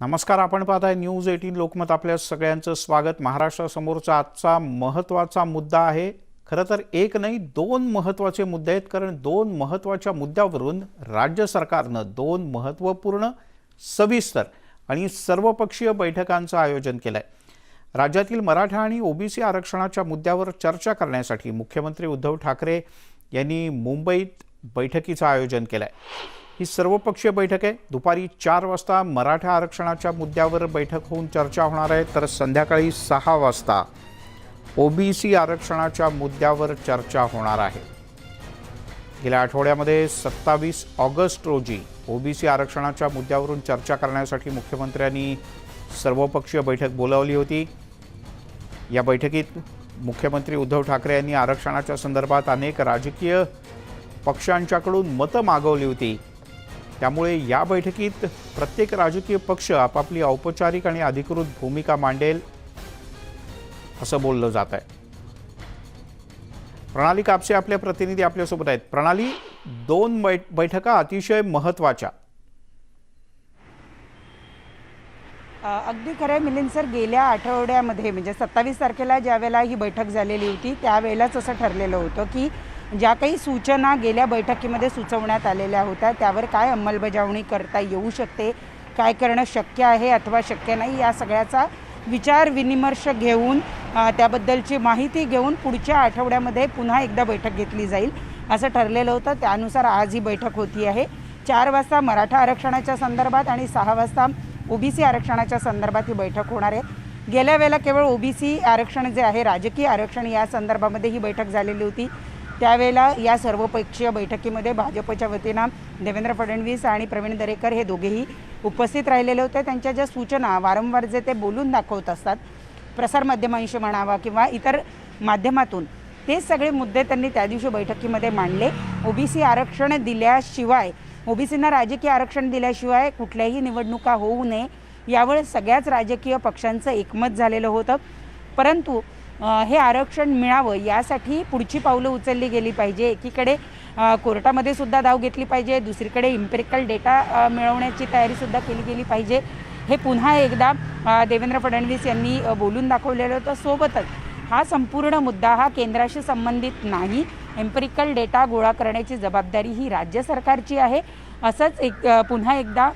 नमस्कार आपण पाहताय न्यूज एटीन लोकमत आपल्या सगळ्यांचं स्वागत. महाराष्ट्रासमोरचा आजचा महत्त्वाचा मुद्दा आहे. खरं तर एक नाही दोन महत्त्वाचे मुद्दे आहेत कारण दोन महत्त्वाच्या मुद्द्यावरून राज्य सरकारनं दोन महत्त्वपूर्ण सविस्तर आणि सर्वपक्षीय बैठकांचं आयोजन केलं आहे राज्यातील मराठा आणि ओबीसी आरक्षणाच्या मुद्द्यावर चर्चा करण्यासाठी मुख्यमंत्री उद्धव ठाकरे यांनी मुंबईत बैठकीचं आयोजन केलं आहे ही सर्वपक्षीय बैठक आहे. दुपारी चार वाजता मराठा आरक्षणाच्या मुद्द्यावर बैठक होऊन चर्चा होणार आहे. तर संध्याकाळी सहा वाजता ओबीसी आरक्षणाच्या मुद्द्यावर चर्चा होणार आहे. गेल्या आठवड्यामध्ये सत्तावीस ऑगस्ट रोजी ओबीसी आरक्षणाच्या मुद्द्यावरून चर्चा करण्यासाठी मुख्यमंत्र्यांनी सर्वपक्षीय बैठक बोलावली होती. या बैठकीत मुख्यमंत्री उद्धव ठाकरे यांनी आरक्षणाच्या संदर्भात अनेक राजकीय पक्षांच्याकडून मतं मागवली होती. त्यामुळे या बैठकीत प्रत्येक राजकीय पक्ष आपापली औपचारिक आणि अधिकृत भूमिका मांडेल असं बोललं जात आहे. प्रणाली कापसे आपले प्रतिनिधी आपल्यासोबत आहेत. प्रणाली दोन बैठका अतिशय महत्त्वाच्या. अगदी खरं आहे मिलिंद सर गेल्या आठवड्यामध्ये म्हणजे सत्तावीस तारखेला ज्यावेळेला ही बैठक झालेली होती त्यावेळेलाच असं ठरलेलं होतं की ज्या काही सूचना गेल्या बैठकीमध्ये सुचवण्यात आलेल्या होत्या त्यावर काय अंमलबजावणी करता येऊ शकते? काय करणं शक्य आहे अथवा शक्य नाही? या सगळ्याचा विचार विनिमर्श घेऊन त्याबद्दलची माहिती घेऊन पुढच्या आठवड्यामध्ये पुन्हा एकदा बैठक घेतली जाईल असं ठरलेलं होतं. त्यानुसार आज ही बैठक होती आहे. चार वाजता मराठा आरक्षणाच्या संदर्भात आणि सहा वाजता ओबीसी आरक्षणाच्या संदर्भात ही बैठक होणार आहे. गेल्या वेळेला केवळ ओबीसी आरक्षण जे आहे राजकीय आरक्षण या संदर्भामध्ये ही बैठक झालेली होती. त्यावेळेला या सर्वपक्षीय बैठकीमध्ये भाजपच्या वतीनं देवेंद्र फडणवीस आणि प्रवीण दरेकर हे दोघेही उपस्थित राहिलेले होते. त्यांच्या ज्या सूचना वारंवार जे ते बोलून दाखवत असतात प्रसारमाध्यमांशी म्हणावा किंवा इतर माध्यमातून ते सगळे मुद्दे त्यांनी त्या दिवशी बैठकीमध्ये मांडले. ओबीसी आरक्षण दिल्याशिवाय ओबीसींना राजकीय आरक्षण दिल्याशिवाय कुठल्याही निवडणुका होऊ नये यावर सगळ्याच राजकीय पक्षांचं एकमत झालेलं होतं. परंतु हे आरक्षण मिळावं यासाठी पुढची पावलं उचलली गेली पाहिजे. एकीकडे कोर्टामध्ये सुद्धा धाव घेतली पाहिजे. दुसरीकडे इम्पेरिकल डेटा मिळवण्याची तयारीसुद्धा केली गेली पाहिजे. हे पुन्हा एकदा देवेंद्र फडणवीस यांनी बोलून दाखवलेलं होतं. सोबतच हा संपूर्ण मुद्दा हा केंद्राशी संबंधित नाही. एम्पेरिकल डेटा गोळा करण्याची जबाबदारी ही राज्य सरकारची आहे. असंच एक पुन्हा एकदा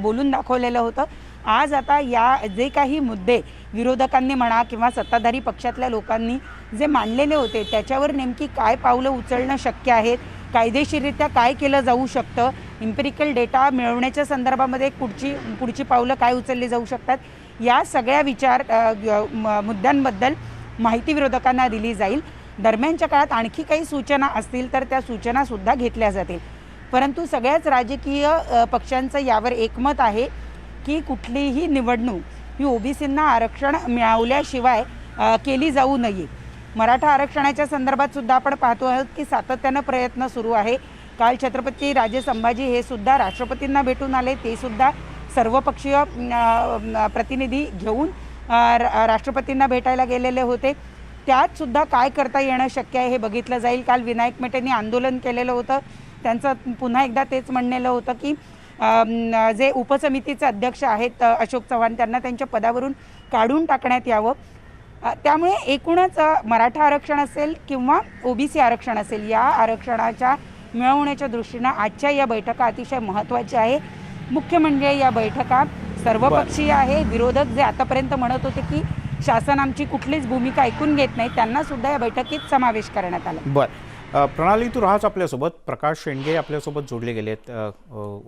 बोलून दाखवलेलं होतं. आज आता या जे काही मुद्दे विरोधकांनी म्हणा किंवा सत्ताधारी पक्षातल्या लोकांनी जे मांडलेले होते त्याच्यावर नेमकी काय पावलं उचलणं शक्य आहेत कायदेशीररित्या काय केलं जाऊ शकतं इम्पेरिकल डेटा मिळवण्याच्या संदर्भामध्ये पुढची पुढची पावलं काय उचलली जाऊ शकतात या सगळ्या विचार म- मुद्द्यांबद्दल माहिती विरोधकांना दिली जाईल. दरम्यानच्या काळात आणखी काही सूचना असतील तर त्या सूचनासुद्धा घेतल्या जातील. परंतु सगळ्याच राजकीय पक्षांचं यावर एकमत आहे की कुठलीही निवडणूक ही ओबीसींना आरक्षण मिळवल्याशिवाय केली जाऊ नये. मराठा आरक्षणाच्या संदर्भात सुद्धा आपण पाहतो आहोत की सातत्यानं प्रयत्न सुरू आहे. काल छत्रपती राजे संभाजी हे सुद्धा राष्ट्रपतींना भेटून आले. ते सुद्धा सर्वपक्षीय प्रतिनिधी घेऊन रा- राष्ट्रपतींना भेटायला गेलेले होते. त्यात सुद्धा काय करता येणं शक्य आहे हे बघितलं जाईल. काल विनायक मेटेंनी आंदोलन केलेलं होतं. त्यांचं पुन्हा एकदा तेच म्हणलेलं होतं की जे उपसमितीचे अध्यक्ष आहेत अशोक चव्हाण त्यांना त्यांच्या पदावरून काढून टाकण्यात यावं. त्यामुळे एकूणच मराठा आरक्षण असेल किंवा ओबीसी आरक्षण असेल या आरक्षणाच्या मिळवण्याच्या दृष्टीनं आजच्या या बैठका अतिशय महत्त्वाच्या आहे. मुख्य म्हणजे या बैठका सर्वपक्षीय आहे. विरोधक जे आतापर्यंत म्हणत होते की शासन आमची कुठलीच भूमिका ऐकून घेत नाही त्यांना सुद्धा या बैठकीत समावेश करण्यात आला. बर. प्रणाली तू राहाच आपल्यासोबत. प्रकाश शेंडगे आपल्यासोबत जोडले गेले आहेत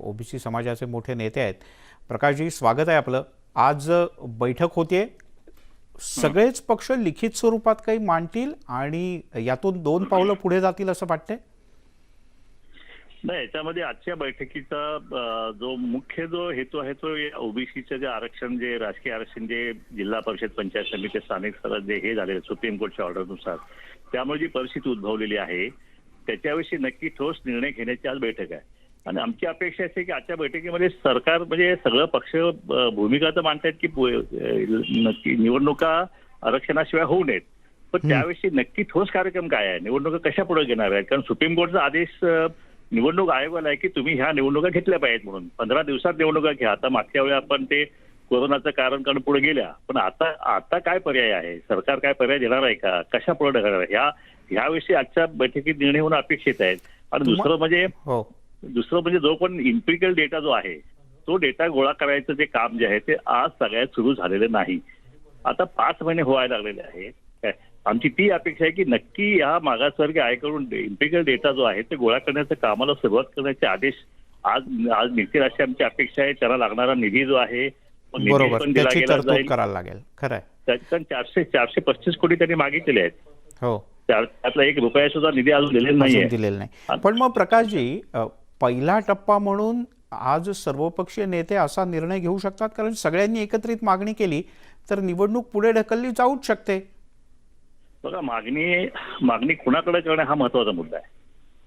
ओबीसी समाजाचे मोठे नेते आहेत. प्रकाशजी स्वागत आहे आपलं. आज बैठक होते सगळेच पक्ष लिखित स्वरूपात काही मांडतील आणि यातून दोन पावलं पुढे जातील असं वाटतंय? नाही याच्यामध्ये आजच्या बैठकीचा जो मुख्य जो हेतू आहे तो ओबीसीचं जे आरक्षण जे राजकीय आरक्षण जे जिल्हा परिषद पंचायत समिती स्थानिक स्वराज्य जे हे झालेलं सुप्रीम कोर्टच्या ऑर्डरनुसार. त्यामुळे जी परिस्थिती उद्भवलेली आहे त्याच्याविषयी नक्की ठोस निर्णय घेण्याची आज बैठक आहे. आणि आमची अपेक्षा असे की आजच्या बैठकीमध्ये सरकार म्हणजे सगळं पक्ष भूमिका तर मांडतायत की नक्की निवडणुका आरक्षणाशिवाय होऊ नयेत. पण त्याविषयी नक्की ठोस कार्यक्रम काय आहे? निवडणुका कशा पुढे घेणार आहेत? कारण सुप्रीम कोर्टचा आदेश निवडणूक आयोगाला आहे की तुम्ही ह्या निवडणुका घेतल्या पाहिजेत म्हणून. पंधरा दिवसात निवडणुका घ्या. आता मागच्या वेळी आपण ते कोरोनाचं कारण कारण पुढे गेल्या. पण आता आता काय पर्याय आहे? सरकार काय पर्याय देणार आहे का? कशा पुढे ढकलणार आहे? ह्या ह्याविषयी आजच्या बैठकीत निर्णय होणं अपेक्षित आहे. आणि दुसरं म्हणजे हो. दुसरं म्हणजे जो पण इम्पिरिकल डेटा जो आहे तो डेटा गोळा करायचं जे काम जे आहे ते आज सगळ्यात सुरू झालेलं नाही. आता पाच महिने व्हायला लागलेले आहे काय? आमची ती अपेक्षा आहे की नक्की या मागासवर्गीय आयोगाकडून इम्पिरिकल डेटा जो आहे ते गोळा करण्याच्या कामाला सुरुवात करण्याचे आदेश आज आज निघतील अशी आमची अपेक्षा आहे. त्याला लागणारा निधी जो आहे बरोबर. त्याची तरतूद करायला लागेल. खरं त्याच्यात चारशे चारशे पस्तीस कोटी त्यांनी मागितलेले आहेत. हो. त्यातला एक रुपया सुद्धा निधी अजून दिलेला नाहीये. दिलेलं नाही. पण मग प्रकाशजी पहिला टप्पा म्हणून आज सर्वपक्षीय नेते असा निर्णय घेऊ शकतात? कारण सगळ्यांनी एकत्रित मागणी केली तर निवडणूक पुढे ढकलली जाऊच शकते. बघा मागणी मागणी कुणाकडे करणं हा महत्त्वाचा मुद्दा आहे.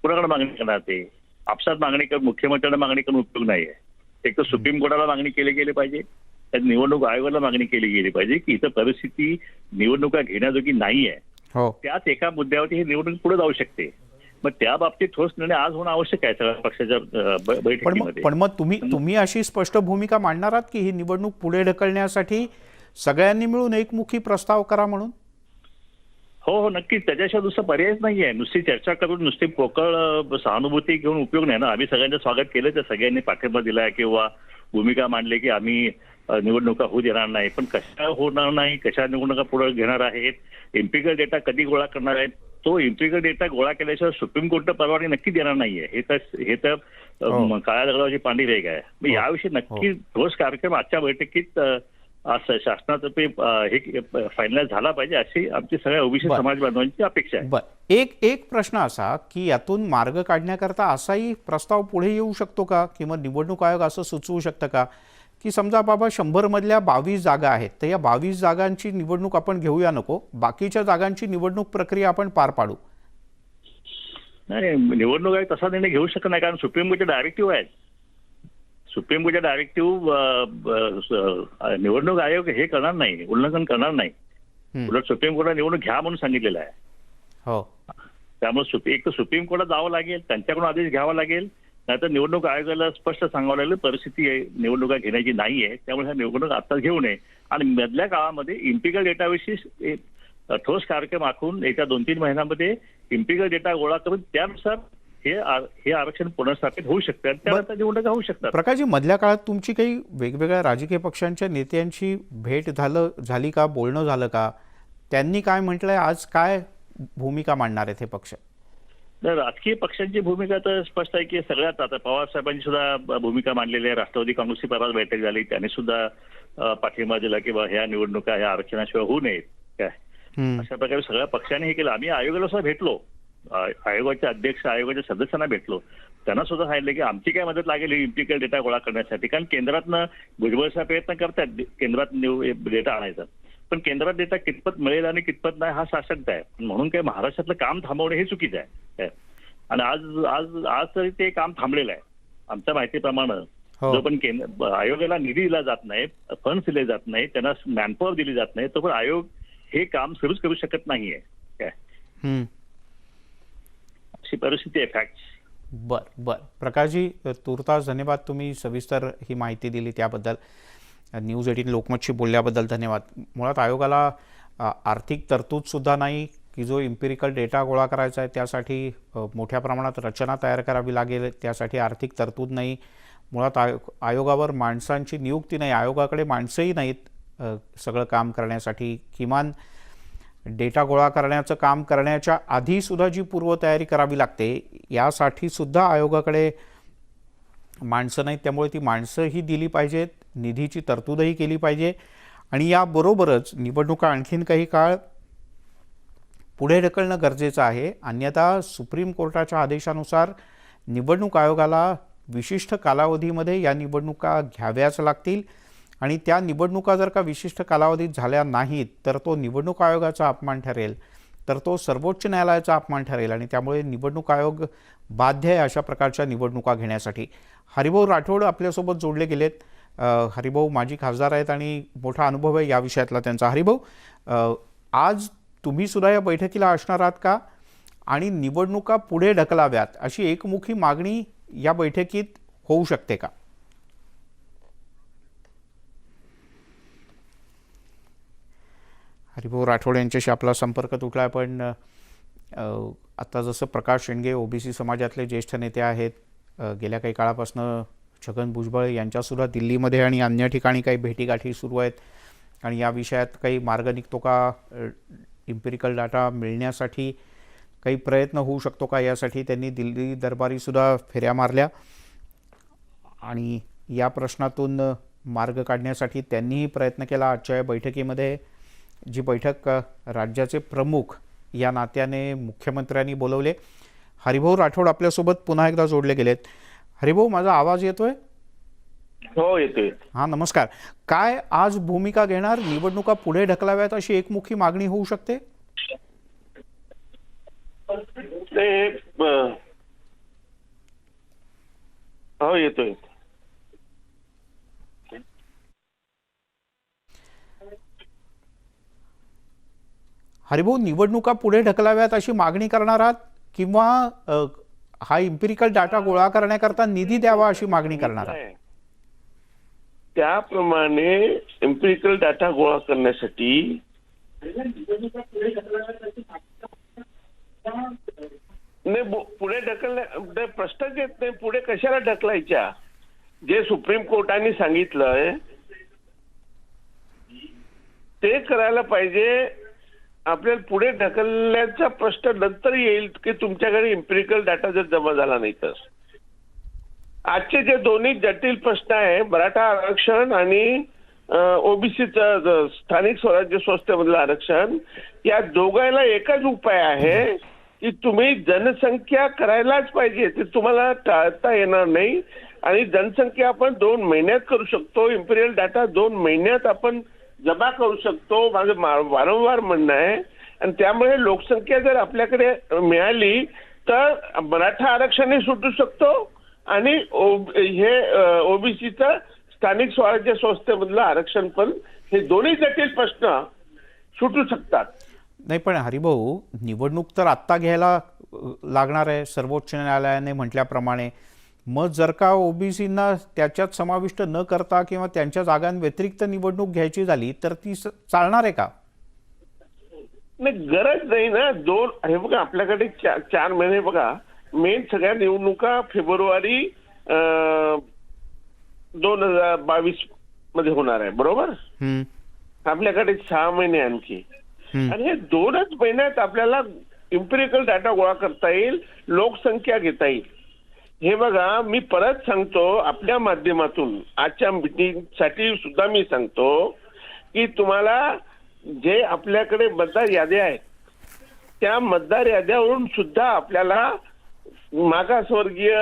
कुणाकडे मागणी करणार ते? आपसात मागणी करून मुख्यमंत्र्यांना मागणी करून उपयोग नाही आहे एक तर सुप्रीम कोर्टाला मागणी केली गेली पाहिजे. त्यात निवडणूक आयोगाला मागणी केली गेली पाहिजे की इथं परिस्थिती निवडणुका घेण्याजोगी नाही आहे त्याच एका मुद्द्यावरती ही निवडणूक पुढे जाऊ शकते. मग त्या बाबतीत ठोस निर्णय आज होणं आवश्यक आहे सगळ्या पक्षाच्या बैठकीमध्ये. पण मग तुम्ही तुम्ही अशी स्पष्ट भूमिका मांडणार आहात की ही निवडणूक पुढे ढकलण्यासाठी सगळ्यांनी मिळून एकमुखी प्रस्ताव करा म्हणून? हो हो नक्कीच. त्याच्याशिवाय दुसरा पर्यायच नाहीये. नुसती चर्चा करून नुसती पोकळ सहानुभूती घेऊन उपयोग नाही ना. आम्ही सगळ्यांचं स्वागत केलं तर सगळ्यांनी पाठिंबा दिलाय किंवा भूमिका मांडली की आम्ही निवडणुका होऊ देणार नाही. पण कशा होणार नाही कशा निवडणुका पुढे घेणार आहेत इम्पिकल डेटा कधी गोळा करणार आहेत तो इम्पिकल डेटा गोळा केल्याशिवाय सुप्रीम कोर्ट परवानगी नक्की देणार नाहीये. हे तर हे तर हो. काळ्या दगडावरची पांढरी रेग आहे. मग हो. याविषयी नक्की ठोस कार्यक्रम आजच्या बैठकीत अ, आज शासनाचं ते अ, हे फायनलाइज झाला पाहिजे अशी आमची सगळ्या ओबीसी. समाज बांधवांची अपेक्षा आहे. एक एक प्रश्न असा की यातून मार्ग काढण्याकरता असाही प्रस्ताव पुढे येऊ शकतो का? किंवा निवडणूक आयोग असं सुचवू शकतं का? की समजा बाबा शंभर मधल्या बावीस जागा आहेत तर या बावीस जागांची निवडणूक आपण घेऊया नको बाकीच्या जागांची निवडणूक प्रक्रिया आपण पार पाडू. नाही निवडणूक आयोग तसा निर्णय घेऊ शकत नाही कारण सुप्रीम कोर्टचे डायरेक्टिव्ह आहेत. सुप्रीम कोर्टचे डायरेक्टिव्ह निवडणूक आयोग हे करणार नाही उल्लंघन करणार नाही. उलट सुप्रीम कोर्टाने निवडणूक घ्या म्हणून सांगितलेलं आहे. हो. त्यामुळे एक तर सुप्रीम कोर्टात जावं लागेल त्यांच्याकडून आदेश घ्यावा लागेल नाहीतर निवडणूक आयोगाला स्पष्ट सांगावं लागेल परिस्थिती निवडणुका घेण्याची नाही आहे त्यामुळे ह्या निवडणूक आता घेऊ नये. आणि मधल्या काळामध्ये इम्पिकल डेटाविषयी ठोस कार्यक्रम आखून येत्या दोन तीन महिन्यामध्ये इम्पिकल डेटा गोळा करून त्यानुसार हे हे आरक्षण पुनर्स्थापित होऊ शकतं आणि त्यानंतर निवडणुका होऊ शकतात. प्रकाशजी मधल्या काळात तुमची काही वेगवेगळ्या राजकीय पक्षांच्या नेत्यांची भेट झालं झाली का बोलणं झालं का? त्यांनी काय म्हटलंय आज काय भूमिका मांडणार आहेत हे पक्ष? तर राजकीय पक्षांची भूमिका तर स्पष्ट आहे की सगळ्यात आता पवार साहेबांनी सुद्धा भूमिका मांडलेली आहे. राष्ट्रवादी काँग्रेसची परवा बैठक झाली. त्यांनी सुद्धा पाठिंबा दिला की बा ह्या निवडणुका ह्या आरक्षणाशिवाय होऊ नयेत. काय. अशा प्रकारे सगळ्या पक्षांनी हे केलं. आम्ही आयोगाला सुद्धा भेटलो. आयोगाचे अध्यक्ष आयोगाच्या सदस्यांना भेटलो. त्यांना सुद्धा सांगितलं की आमची काय मदत लागेल इम्पिकल डेटा गोळा करण्यासाठी. कारण केंद्रातनं भुजबळचा प्रयत्न करतात केंद्रात डेटा आणायचा. पण केंद्रात डेटा कितपत मिळेल आणि कितपत नाही हा साशंकता आहे. म्हणून काय महाराष्ट्रातलं काम थांबवणे हे चुकीचं आहे? आणि आज आज आज तरी ते काम थांबलेलं आहे. आमच्या माहितीप्रमाणे हो. जो पण केंद्र आयोगाला निधी दिला जात नाही फंड्स दिले जात नाही त्यांना मॅनपॉवर दिली जात नाही तो पण आयोग हे काम सुरूच करू शकत नाहीये. काय. अशी परिस्थिती आहे फॅक्ट बर बर. प्रकाशजी तुर्तास धन्यवाद. तुम्ही सविस्तर ही माहिती दिली त्याबद्दल. न्यूज एटीन लोकमतशी बोलल्याबद्दल धन्यवाद. मुळात आयोगाला आर्थिक तरतूदसुद्धा नाही की जो इम्पिरिकल डेटा गोळा करायचा आहे त्यासाठी मोठ्या प्रमाणात रचना तयार करावी लागेल त्यासाठी आर्थिक तरतूद नाही. मुळात आयोग आयोगावर माणसांची नियुक्ती नाही आयोगाकडे माणसंही नाहीत सगळं काम करण्यासाठी. किमान डेटा गोळा करण्याचं काम करण्याच्या आधीसुद्धा जी पूर्वतयारी करावी लागते यासाठी सुद्धा आयोगाकडे माणसं नाहीत त्यामुळे ती माणसंही दिली पाहिजेत निधीची तरतूदही केली पाहिजे. आणि याबरोबरच निवडणुका आणखीन काही काळ पुढे ढकलणं गरजेचं आहे. अन्यथा सुप्रीम कोर्टाच्या आदेशानुसार निवडणूक आयोगाला विशिष्ट कालावधीमध्ये या निवडणुका घ्याव्याच लागतील. आणि त्या निवडणुका जर का विशिष्ट कालावधीत झाल्या नाहीत तर तो निवडणूक आयोगाचा अपमान ठरेल. तर तो सर्वोच्च न्यायालयाचा अपमान ठरेल आणि त्यामुळे निवडणूक आयोग बाध्य आहे अशा प्रकारच्या निवडणुका घेण्यासाठी. हरिभाऊ राठोड आपल्यासोबत जोडले गेलेत. आहेत हरिभाऊ माजी खासदार आहेत आणि मोठा अनुभव आहे या विषयातला त्यांचा. हरिभाऊ आज तुम्ही सुद्धा या बैठकीला असणार आहात का? आणि निवडणुका पुढे ढकलाव्यात अशी एकमुखी मागणी या बैठकीत होऊ शकते का? हरिभाऊ राठोड यांच्याशी आपला संपर्क तुटला आहे पण आता जसं प्रकाश शेंडगे ओबीसी समाजातले ज्येष्ठ नेते आहेत गेल्या काही काळापासून छगन भुजबळ यांच्यासुद्धा दिल्लीमध्ये आणि अन्य ठिकाणी काही भेटीगाठी सुरू आहेत. आणि या विषयात काही मार्ग निघतो का? इम्पेरिकल डाटा मिळण्यासाठी काही प्रयत्न होऊ शकतो का? यासाठी त्यांनी दिल्ली दरबारीसुद्धा फेऱ्या मारल्या. आणि या प्रश्नातून मार्ग काढण्यासाठी त्यांनीही प्रयत्न केला. आजच्या या बैठकीमध्ये जी बैठक राज्याचे प्रमुख या नात्याने मुख्यमंत्र्यांनी बोलवले. हरिभाऊ राठोड आपल्यासोबत पुन्हा एकदा जोडले गेलेत. हरिभाऊ माझा आवाज येतोय? हो येतोय. हां नमस्कार. काय आज भूमिका घेणार? निवडणुका पुढे ढकलाव्यात अशी एकमुखी मागणी होऊ शकते? हो येतोय. हरिभाऊ निवडणुका पुढे ढकलाव्यात अशी मागणी करणार आहात? किंवा हा इम्पिरिकल डाटा गोळा करण्याकरता निधी द्यावा अशी मागणी करणार आहात? त्याप्रमाणे एम्पिरिकल डाटा गोळा करण्यासाठी नाही पुढे ढकलण्या प्रश्न प्रश्नच येत नाही पुढे कशाला ढकलायच्या? जे सुप्रीम कोर्टाने सांगितलंय ते करायला पाहिजे आपल्याला पुढे ढकलण्याचा प्रश्न नंतर येईल की तुमच्याकडे इम्पिरिकल डाटा जर जमा झाला नाही तर. आजचे जे दोन्ही जटिल प्रश्न आहे मराठा आरक्षण आणि ओबीसीचं स्थानिक स्वराज्य संस्थेमधलं आरक्षण या दोघांना एकच उपाय आहे की तुम्ही जनसंख्या करायलाच पाहिजे. ते तुम्हाला टाळता येणार नाही. आणि जनसंख्या आपण दोन महिन्यात करू शकतो. इम्पिरियल डाटा दोन महिन्यात आपण जमा करू शकतो माझं वारंवार म्हणणं आहे. आणि त्यामुळे लोकसंख्या जर आपल्याकडे मिळाली तर मराठा आरक्षणही सुटू शकतो आणि हे ओबीसीचं स्थानिक स्वराज्य संस्थेमधलं आरक्षण पण हे दोन्ही जटिल प्रश्न सुटू शकतात. नाही पण हरिभाऊ निवडणूक तर आत्ता घ्यायला लागणार आहे. सर्वोच्च न्यायालयाने म्हटल्याप्रमाणे मग जर का ओबीसींना त्याच्यात समाविष्ट न करता किंवा त्यांच्या जागांव्यतिरिक्त निवडणूक घ्यायची झाली तर ती चालणार आहे का? नाही गरज नाही ना. दोन हे बघा आपल्याकडे चा- चार महिने बघा मेन सगळ्या निवडणुका फेब्रुवारी दोन हजार बावीसमध्ये होणार आहे. बरोबर? आपल्याकडे सहा महिने आणखी. आणि हे दोनच महिन्यात आपल्याला इम्पेरिकल डाटा गोळा करता येईल लोकसंख्या घेता येईल. हे बघा मी परत सांगतो आपल्या माध्यमातून. आजच्या मिटिंगसाठी सुद्धा मी सांगतो की तुम्हाला जे आपल्याकडे मतदार याद्या आहेत त्या मतदार याद्यावरून सुद्धा आपल्याला मागासवर्गीय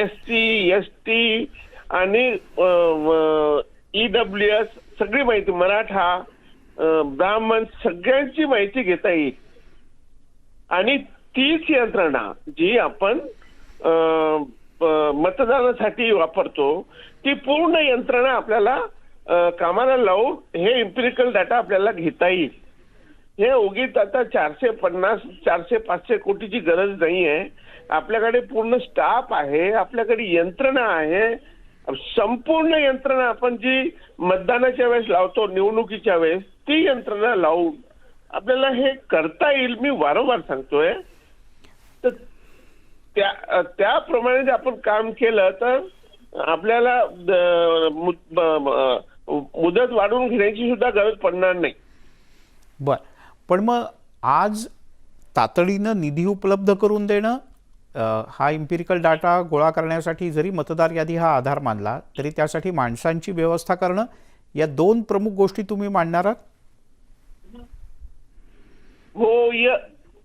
एस टी एस टी आणि ईडब्ल्यू एस सगळी माहिती मराठा ब्राह्मण सगळ्यांची माहिती घेता येईल. आणि तीच यंत्रणा जी आपण मतदानासाठी वापरतो ती पूर्ण यंत्रणा आपल्याला कामाला लावून हे इम्पिरिकल डाटा आपल्याला घेता येईल. हे उगीत आता चारशे पन्नास चारशे पाचशे कोटीची गरज नाही आहे आपल्याकडे पूर्ण स्टाफ आहे आपल्याकडे यंत्रणा आहे. संपूर्ण यंत्रणा आपण जी मतदानाच्या वेळेस लावतो निवडणुकीच्या वेळेस ती यंत्रणा लावून आपल्याला हे करता येईल मी वारंवार सांगतोय. त्या त्याप्रमाणे जर आपण काम केलं तर आपल्याला मुदत वाढवून घेण्याची सुद्धा गरज पडणार नाही. बर. पण मग आज तातडीनं निधी उपलब्ध करून देणं हा इम्पिरिकल डाटा गोळा करण्यासाठी जरी मतदार यादी हा आधार मानला तरी त्यासाठी माणसांची व्यवस्था करणं या दोन प्रमुख गोष्टी तुम्ही मांडणार आहात? हो य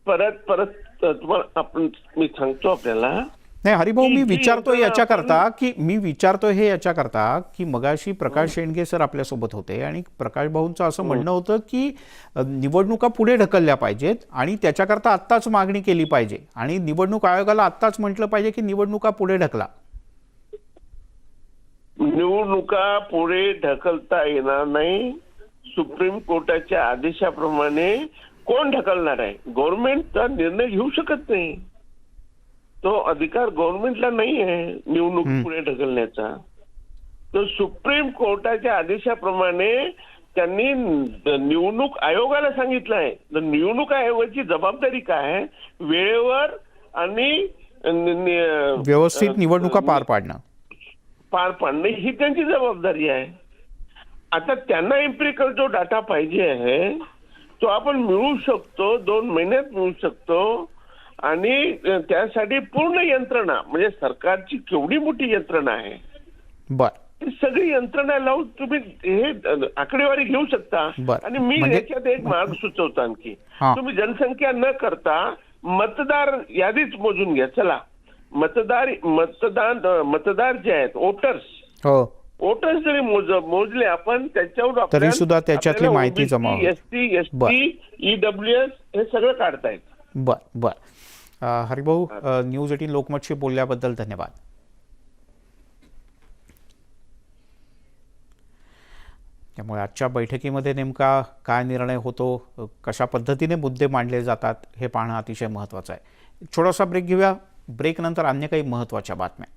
परत परत तुम्हाला आपण मी सांगतो आपल्याला नाही हरिभाऊ मी ही जी विचारतोय यंत्रणा याच्याकरता की मी विचारतोय हे याच्याकरता की मगाशी प्रकाश शेंडगे सर आपल्यासोबत होते आणि प्रकाश भाऊंचं असं म्हणणं होतं की निवडणुका पुढे ढकलल्या पाहिजेत आणि त्याच्याकरता आत्ताच मागणी केली पाहिजे आणि निवडणूक आयोगाला आत्ताच म्हटलं पाहिजे की निवडणुका पुढे ढकला. निवडणुका पुढे ढकलता येणार नाही. सुप्रीम कोर्टाच्या आदेशाप्रमाणे कोण ढकलणार आहे? गव्हर्नमेंटचा निर्णय घेऊ शकत नाही. तो अधिकार गव्हर्नमेंटला नाही आहे निवडणूक पुढे ढकलण्याचा. तर सुप्रीम कोर्टाच्या आदेशाप्रमाणे त्यांनी निवडणूक आयोगाला सांगितलं आहे. तर निवडणूक आयोगाची जबाबदारी काय आहे? वेळेवर आणि व्यवस्थित निवडणुका पार पाडणं. पार पाडणे ही त्यांची जबाबदारी आहे. आता त्यांना एम्पिरिकल जो डाटा पाहिजे आहे तो आपण मिळवू शकतो दोन महिन्यात मिळू शकतो. आणि त्यासाठी पूर्ण यंत्रणा म्हणजे सरकारची केवढी मोठी यंत्रणा आहे? बर. सगळी यंत्रणा लावून तुम्ही हे आकडेवारी घेऊ शकता. आणि मी म्हणजे- याच्यात एक मार्ग सुचवतो आणखी. तुम्ही जनसंख्या न करता मतदार यादीच मोजून घ्या. चला. मतदार मतदान मतदार जे आहेत वोटर्स हो. वोटर्स जरी मोज मोजले आपण त्याच्यावर तरी सुद्धा त्याच्यातली माहिती जमा होईल. एस टी एस बर. टी ईडब्ल्यू एस हे सगळं काढतायत बर बर. अ, हरिभाऊ न्यूज एटीन लोकमतशी बोलल्याबद्दल धन्यवाद. त्यामुळे आजच्या बैठकीमध्ये नेमका काय निर्णय होतो कशा पद्धतीने मुद्दे मांडले जातात हे पाहणं अतिशय महत्त्वाचं आहे. छोटासा ब्रेक घेऊया. ब्रेकनंतर अन्य काही महत्त्वाच्या बातम्या.